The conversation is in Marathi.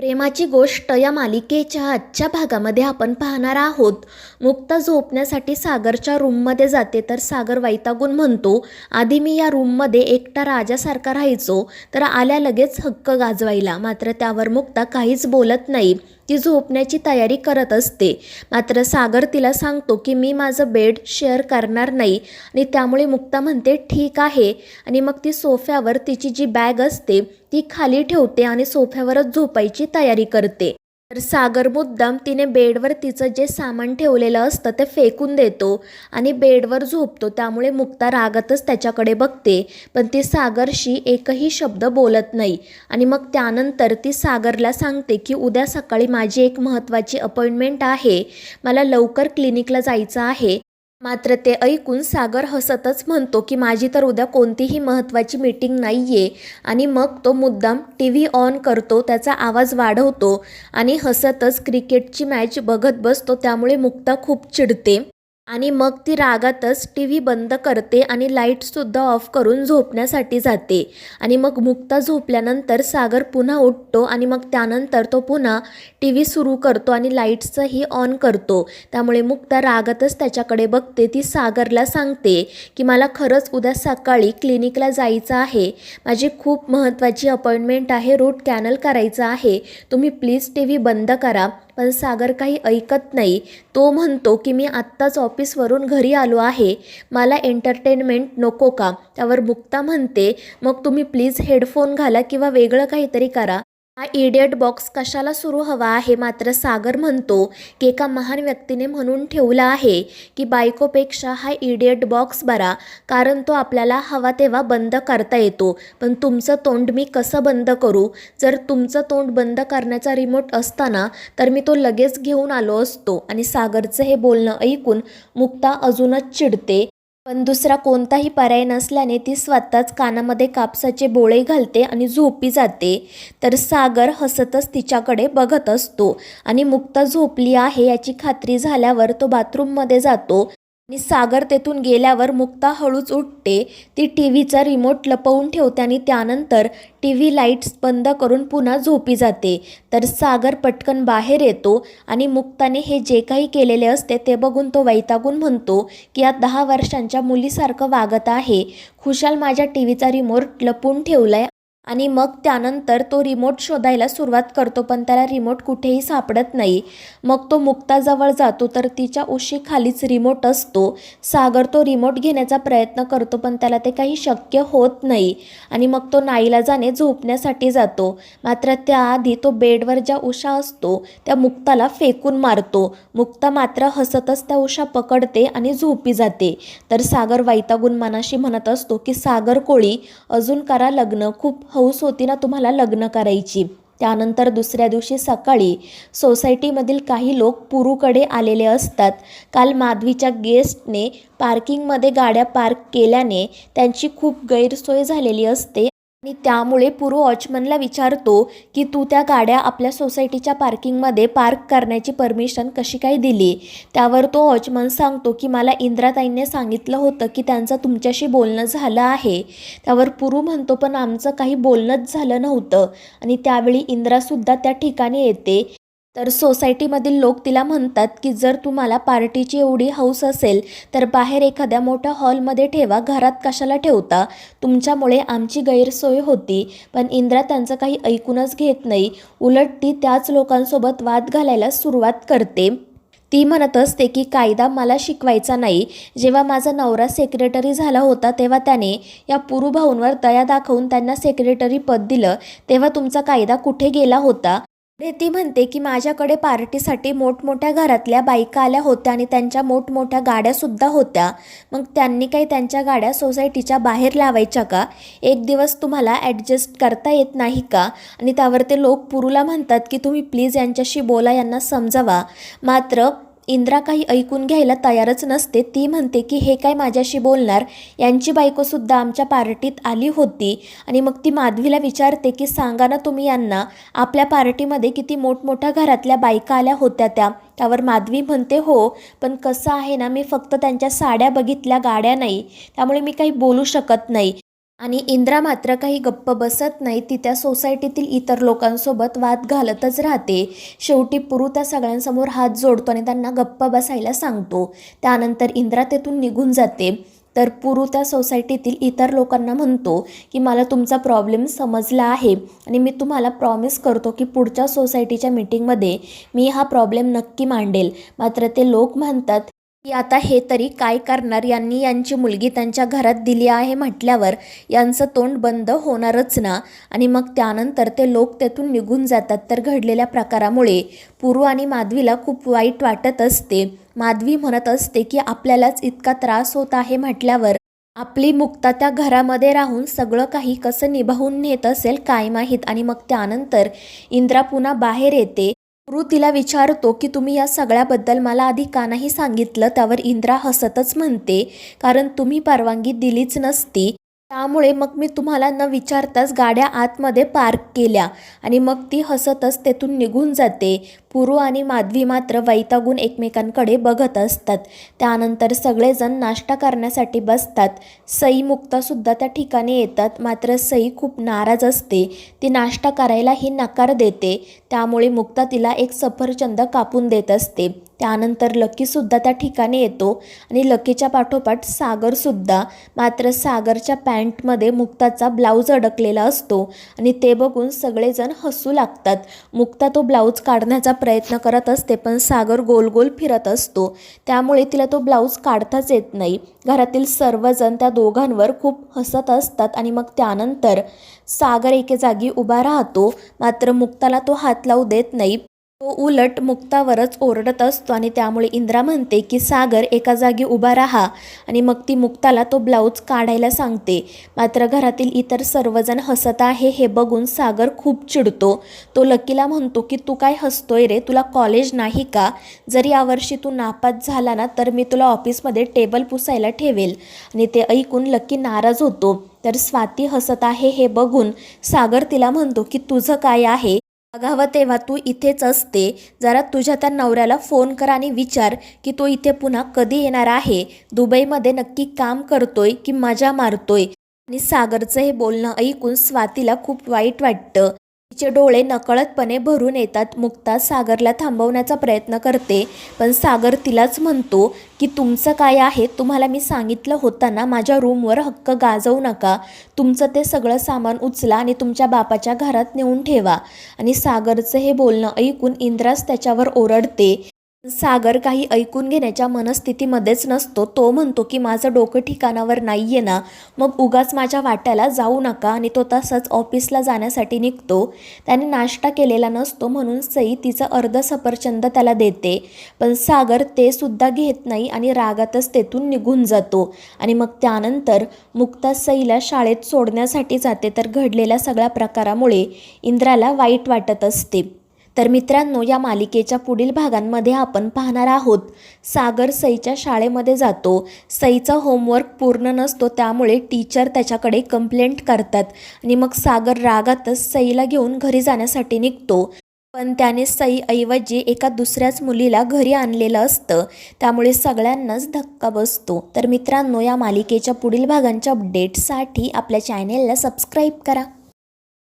प्रेमाची गोष्ट या मालिकेच्या आजच्या भागामध्ये आपण पाहणार आहोत. मुक्ता झोपण्यासाठी सागरच्या रूममध्ये जाते तर सागर वैतागून म्हणतो आधी मी या रूममध्ये एकटा राजासारखा राहायचो तर आल्या लगेच हक्क गाजवायला. मात्र त्यावर मुक्ता काहीच बोलत नाही. ती झोपण्याची तयारी करत असते. मात्र सागर तिला सांगतो की मी माझं बेड शेअर करणार नाही आणि त्यामुळे मुक्ता म्हणते ठीक आहे. आणि मग ती सोफ्यावर तिची जी बॅग असते ती खाली ठेवते आणि सोफ्यावरच झोपायची तयारी करते. तर सागर मुद्दाम तिने बेडवर तिचं जे सामान ठेवलेलं असतं ते फेकून देतो आणि बेडवर झोपतो. त्यामुळे मुक्ता रागातच त्याच्याकडे बघते. पण ती सागरशी एकही शब्द बोलत नाही. आणि मग त्यानंतर ती सागरला सांगते की उद्या सकाळी माझी एक महत्त्वाची अपॉइंटमेंट आहे. मला लवकर क्लिनिकला जायचं आहे. मात्र ते ऐकून सागर हसतच म्हणतो की माझी तर उद्या कोणतीही महत्त्वाची मीटिंग नाही आहे आणि मग तो मुद्दाम टी व्ही ऑन करतो त्याचा आवाज वाढवतो आणि हसतच क्रिकेटची मॅच बघत बसतो त्यामुळे मुक्ता खूप चिडते. आणि मग ती रागातच टी व्ही बंद करते आणि लाईटसुद्धा ऑफ करून झोपण्यासाठी जाते. आणि मग मुक्ता झोपल्यानंतर सागर पुन्हा उठतो आणि मग त्यानंतर तो पुन्हा टी व्ही सुरू करतो आणि लाईट्सही ऑन करतो. त्यामुळे मुक्ता रागातच त्याच्याकडे बघते. ती सागरला सांगते की मला खरंच उद्या सकाळी क्लिनिकला जायचं आहे. माझी खूप महत्त्वाची अपॉइंटमेंट आहे. रूट कॅनल करायचं आहे. तुम्ही प्लीज टी व्ही बंद करा. पण सागर काही ऐकत नाही. तो म्हणतो की मी आत्ताच ऑफिसवरून घरी आलो आहे. मला एंटरटेनमेंट नको का? त्यावर मुक्ता म्हणते मग तुम्ही प्लीज हेडफोन घाला किंवा वेगळं काहीतरी करा. हा इडियट बॉक्स कशाला सुरू हवा आहे? मात्र सागर म्हणतो की एका महान व्यक्तीने म्हणून ठेवला आहे की बायकोपेक्षा हा इडियट बॉक्स बरा कारण तो आपल्याला हवा तेव्हा बंद करता येतो. पण तुमचं तोंड मी कसं बंद करू? जर तुमचं तोंड बंद करण्याचा रिमोट असताना तर मी तो लगेच घेऊन आलो असतो. आणि सागरचं हे बोलणं ऐकून मुक्ता अजूनच चिडते. पण दुसरा कोणताही पर्याय नसल्याने ती स्वतःच कानामध्ये कापसाचे बोळे घालते आणि झोपी जाते. तर सागर हसतच तिच्याकडे बघत असतो आणि मुक्ता झोपली आहे याची खात्री झाल्यावर तो बाथरूममध्ये जातो. आणि सागर तेथून गेल्यावर मुक्ता हळूच उठते. ती टी व्हीचा रिमोट लपवून ठेवते आणि त्यानंतर टी व्ही लाईट्स बंद करून पुन्हा झोपी जाते. तर सागर पटकन बाहेर येतो आणि मुक्ताने हे जे काही केलेले असते ते बघून तो वैतागून म्हणतो की या दहा वर्षांच्या मुलीसारखं वागत आहे. खुशाल माझ्या टी व्हीचा रिमोट लपून आहे आणि मग त्यानंतर तो रिमोट शोधायला सुरुवात करतो पण त्याला रिमोट कुठेही सापडत नाही. मग तो मुक्ताजवळ जातो तर तिच्या उशीखालीच रिमोट असतो. सागर तो रिमोट घेण्याचा प्रयत्न करतो पण त्याला ते काही शक्य होत नाही. आणि मग तो नाईला जाणे झोपण्यासाठी जातो. मात्र त्याआधी तो बेडवर ज्या उषा असतो त्या मुक्ताला फेकून मारतो. मुक्ता मात्र हसतच त्या उषा पकडते आणि झोपी जाते. तर सागर वैतागून मनाशी म्हणत असतो की सागर कोळी अजून करा लग्न. खूप हौस होती ना तुम्हाला लग्न करायची. त्यानंतर दुसऱ्या दिवशी सकाळी सोसायटीमधील काही लोक पुरूकडे आलेले असतात. काल माधवीच्या गेस्टने पार्किंगमध्ये गाड्या पार्क केल्याने त्यांची खूप गैरसोय झालेली असते आणि त्यामुळे पुरू वॉचमनला विचारतो की तू त्या गाड्या आपल्या सोसायटीच्या पार्किंगमध्ये पार्क करण्याची परमिशन कशी काय दिली? त्यावर तो वॉचमन सांगतो की मला इंद्राताईंनी सांगितलं होतं की त्यांचं तुमच्याशी बोलणं झालं आहे. त्यावर पुरू म्हणतो पण आमचं काही बोलणंच झालं नव्हतं. आणि त्यावेळी इंद्रासुद्धा त्या ठिकाणी येते. तर सोसायटीमधील लोक तिला म्हणतात की जर तुम्हाला पार्टीची एवढी हौस असेल तर बाहेर एखाद्या मोठ्या हॉलमध्ये ठेवा घरात कशाला ठेवता? तुमच्यामुळे आमची गैरसोय होती. पण इंद्रा त्यांचं काही ऐकूनच घेत नाही. उलट ती त्याच लोकांसोबत वाद घालायला सुरुवात करते. ती म्हणत असते की कायदा मला शिकवायचा नाही. जेव्हा माझा नवरा सेक्रेटरी झाला होता तेव्हा त्याने या पुरुभाऊंवर दया दाखवून त्यांना सेक्रेटरी पद दिलं. तेव्हा तुमचा कायदा कुठे गेला होता? ती म्हणते की माझ्याकडे पार्टीसाठी मोठमोठ्या घरातल्या बायका आल्या होत्या आणि त्यांच्या मोठमोठ्या गाड्यासुद्धा होत्या. मग त्यांनी काही त्यांच्या गाड्या सोसायटीच्या बाहेर लावायच्या का? एक दिवस तुम्हाला ॲडजस्ट करता येत नाही का? आणि त्यावर ते लोक पुरूला म्हणतात की तुम्ही प्लीज यांच्याशी बोला यांना समजावा. मात्र इंद्रा काही ऐकून घ्यायला तयारच नसते. ती म्हणते की हे काय माझ्याशी बोलणार? यांची बायकोसुद्धा आमच्या पार्टीत आली होती. आणि मग ती माधवीला विचारते की सांगा ना तुम्ही यांना आपल्या पार्टीमध्ये किती मोठमोठ्या घरातल्या बायका आल्या होत्या त्या? त्यावर माधवी म्हणते हो पण कसं आहे ना मी फक्त त्यांच्या साड्या बघितल्या गाड्या नाही. त्यामुळे मी काही बोलू शकत नाही. आणि इंद्रा मात्र काही गप्प बसत नाही. ती त्या सोसायटीतील इतर लोकांसोबत वाद घालतच राहते. शेवटी पुरू त्या सगळ्यांसमोर हात जोडतो आणि त्यांना गप्प बसायला सांगतो. त्यानंतर इंद्रा तेथून निघून जाते. तर पुरू त्या सोसायटीतील इतर लोकांना म्हणतो की मला तुमचा प्रॉब्लेम समजला आहे आणि मी तुम्हाला प्रॉमिस करतो की पुढच्या सोसायटीच्या मीटिंगमध्ये मी हा प्रॉब्लेम नक्की मांडेल. मात्र ते लोक म्हणतात की आता हे तरी काय करणार? यांनी यांची मुलगी त्यांच्या घरात दिली आहे म्हटल्यावर यांचं तोंड बंद होणारच ना. आणि मग त्यानंतर ते लोक तेथून निघून जातात. तर घडलेल्या प्रकारामुळे पूर्व आणि माधवीला खूप वाईट वाटत असते. माधवी म्हणत असते की आपल्यालाच इतका त्रास होत आहे म्हटल्यावर आपली मुक्ता त्या घरामध्ये राहून सगळं काही कसं निभावून नेत असेल काय माहीत? आणि मग त्यानंतर इंद्रा पुन्हा बाहेर येते. रू तिला विचारतो की तुम्ही या सगळ्याबद्दल मला आधी का नाही सांगितलं? त्यावर इंद्रा हसतच म्हणते कारण तुम्ही परवानगी दिलीच नसती. त्यामुळे मग मी तुम्हाला न विचारताच गाड्या आतमध्ये पार्क केल्या आणि मग ती हसतच तेथून निघून जाते. पुरू आणि माधवी मात्र वैतागून एकमेकांकडे बघत असतात. त्यानंतर सगळेजण नाश्ता करण्यासाठी बसतात. सई मुक्तासुद्धा त्या ठिकाणी येतात. मात्र सई खूप नाराज असते. ती नाश्ता करायलाही नकार देते. त्यामुळे मुक्ता तिला एक सफरचंद कापून देत असते. त्यानंतर लकीसुद्धा त्या ठिकाणी येतो आणि लकीच्या पाठोपाठ सागरसुद्धा मात्र सागरच्या पॅन्टमध्ये मुक्ताचा ब्लाऊज अडकलेला असतो आणि ते बघून सगळेजण हसू लागतात. मुक्ता तो ब्लाऊज काढण्याचा प्रयत्न करत असते पण सागर गोल गोल फिरत असतो. त्यामुळे तिला तो ब्लाऊज काढताच येत नाही. घरातील सर्वजण त्या दोघांवर खूप हसत असतात आणि मग त्यानंतर सागर एके जागी उभा राहतो. मात्र मुक्ताला तो हात हात लावू देत नाही. तो उलट मुक्तावरच ओरडत असतो आणि त्यामुळे इंद्रा म्हणते की सागर एका जागी उभा राहा. आणि मग ती मुक्ताला तो ब्लाऊज काढायला सांगते. मात्र घरातील इतर सर्वजण हसत आहे हे बघून सागर खूप चिडतो. तो लकीला म्हणतो की तू काय हसतोय रे? तुला कॉलेज नाही का? जर यावर्षी तू नापास झाला ना तर मी तुला ऑफिसमध्ये टेबल पुसायला ठेवेल. आणि ते ऐकून लकी नाराज होतो. तर स्वाती हसत आहे हे बघून सागर तिला म्हणतो की तुझं काय आहे? बघावं तेव्हा तू इथेच असते. जरा तुझ्या त्या नवऱ्याला फोन कर आणि विचार की तो इथे पुन्हा कधी येणार आहे? दुबईमध्ये नक्की काम करतोय की मजा मारतोय? आणि सागरचं हे बोलणं ऐकून स्वातीला खूप वाईट वाटतं. तिचे डोळे नकळतपणे भरून येतात. मुक्ता सागरला थांबवण्याचा प्रयत्न करते पण सागर तिलाच म्हणतो की तुमचं काय आहे? तुम्हाला मी सांगितलं होतं ना माझ्या रूमवर हक्क गाजवू नका. तुमचं ते सगळं सामान उचला आणि तुमच्या बापाच्या घरात नेऊन ठेवा. आणि सागरचं हे बोलणं ऐकून इंद्रास त्याच्यावर ओरडते. सागर काही ऐकून घेण्याच्या मनस्थितीमध्येच नसतो. तो म्हणतो की माझं डोकं ठिकाणावर नाही आहे ना. मग उगाच माझ्या वाट्याला जाऊ नका आणि तो तसंच ऑफिसला जाण्यासाठी निघतो. त्याने नाश्ता केलेला नसतो म्हणून सई तिचं अर्ध सफरचंद त्याला देते. पण सागर ते सुद्धा घेत नाही आणि रागातच तेथून निघून जातो. आणि मग त्यानंतर मुक्ता सईला शाळेत सोडण्यासाठी जाते तर घडलेल्या सगळ्या प्रकारामुळे इंद्राला वाईट वाटत असते. तर मित्रांनो या मालिकेच्या पुढील भागांमध्ये आपण पाहणार आहोत. सागर सईच्या शाळेमध्ये जातो. सईचा होमवर्क पूर्ण नसतो त्यामुळे टीचर त्याच्याकडे कंप्लेंट करतात. आणि मग सागर रागातच सईला घेऊन घरी जाण्यासाठी निघतो. पण त्याने सईऐवजी एका दुसऱ्याच मुलीला घरी आणलेलं असतं. त्यामुळे सगळ्यांनाच धक्का बसतो. तर मित्रांनो या मालिकेच्या पुढील भागांच्या अपडेटसाठी आपल्या चॅनेलला सबस्क्राईब करा.